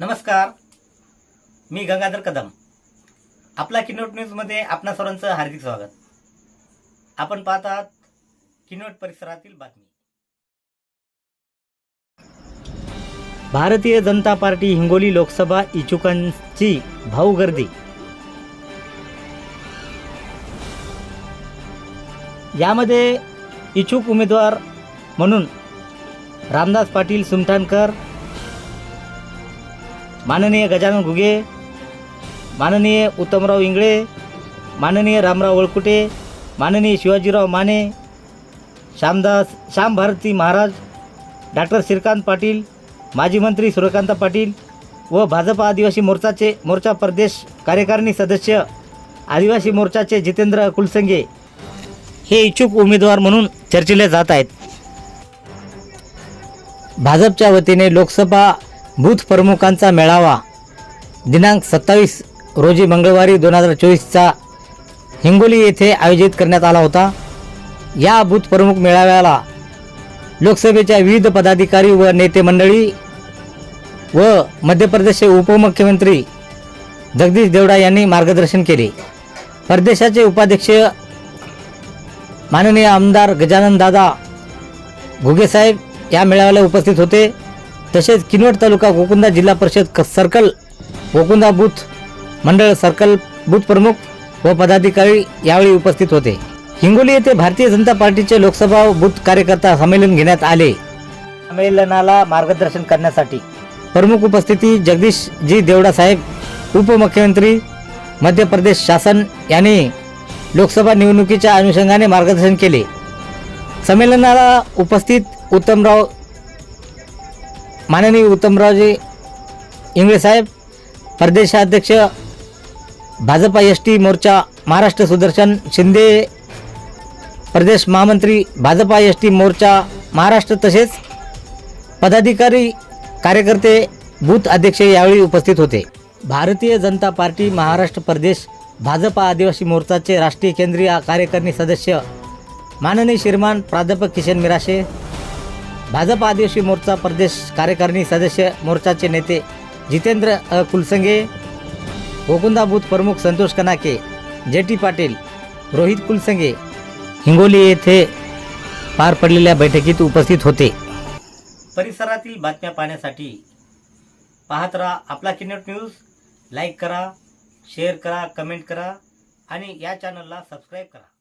नमस्कार. मी गंगाधर कदम. आपला किनोट न्यूजमध्ये आपणा सर्वांचं हार्दिक स्वागत. आपण पाहतात किनोट परिसरातील बातमी. भारतीय जनता पार्टी हिंगोली लोकसभा इच्छुकांची भाऊ गर्दी यामध्ये इच्छुक उमेदवार म्हणून रामदास पाटील सुमठाणकर माननीय गजानन घुगे माननीय उत्तमराव इंगळे माननीय रामराव वळकुटे माननीय शिवाजीराव माने श्यामदास श्याम भारती महाराज डॉक्टर श्रीकांत पाटील माजी मंत्री सूर्यकांत पाटील व भाजप आदिवासी मोर्चाचे मोर्चा प्रदेश कार्यकारिणी सदस्य आदिवासी मोर्चाचे जितेंद्र कुलसंगे हे इच्छुक उमेदवार म्हणून चर्चिले जात आहेत. भाजपच्या वतीने लोकसभा बूथ प्रमुखांचा मेळावा. दिनांक सत्तावीस रोजी मंगळवारी दोन हजार चोवीसचा हिंगोली येथे आयोजित करण्यात आला होता. या बूथ प्रमुख मेळाव्याला लोकसभेच्या विविध पदाधिकारी व नेते मंडळी व मध्य प्रदेशचे उपमुख्यमंत्री जगदीश देवडा यांनी मार्गदर्शन केले. परदेशाचे उपाध्यक्ष माननीय आमदार गजानन दादा घुगेसाहेब या मेळाव्याला उपस्थित होते. तसेच किनवट तालुका गोकुंदा जिल्हा परिषद सर्कल गोकुंदा बूथ मंडळ सर्कल बूथ प्रमुख व पदाधिकारी यावेळी उपस्थित होते. हिंगोली येथे भारतीय जनता पार्टीचे लोकसभा बूथ कार्यकर्ता संमेलन घेण्यात आले. संमेलनाला मार्गदर्शन करण्यासाठी प्रमुख उपस्थिती जगदीश जी देवडा साहेब उपमुख्यमंत्री मध्य प्रदेश शासन यांनी लोकसभा निवडणुकीच्या अनुषंगाने मार्गदर्शन केले. संमेलनाला उपस्थित उत्तमराव माननीय उत्तमरावजी इंगळे साहेब प्रदेशाध्यक्ष भाजपा एस टी मोर्चा महाराष्ट्र सुदर्शन शिंदे प्रदेश महामंत्री भाजपा एस टी मोर्चा महाराष्ट्र तसेच पदाधिकारी कार्यकर्ते बूथ अध्यक्ष यावेळी उपस्थित होते. भारतीय जनता पार्टी महाराष्ट्र प्रदेश भाजपा आदिवासी मोर्चाचे राष्ट्रीय केंद्रीय कार्यकारिणी सदस्य माननीय श्रीमान प्राध्यापक किशन मिराशे भाजप आदिवासी मोर्चा प्रदेश कार्यकारिणी सदस्य मोर्चाचे नेते जितेंद्र अ, कुलसंगे गोकुंदा बूथ प्रमुख संतोष कनाके जे टी पाटील रोहित कुलसंगे हिंगोली येथे पार पडलेल्या बैठकीत उपस्थित होते. परिसरातील बातम्या पाहण्यासाठी पाहत राहा आपला किनट न्यूज लाईक करा शेअर करा कमेंट करा आणि या चॅनलला सबस्क्राईब करा.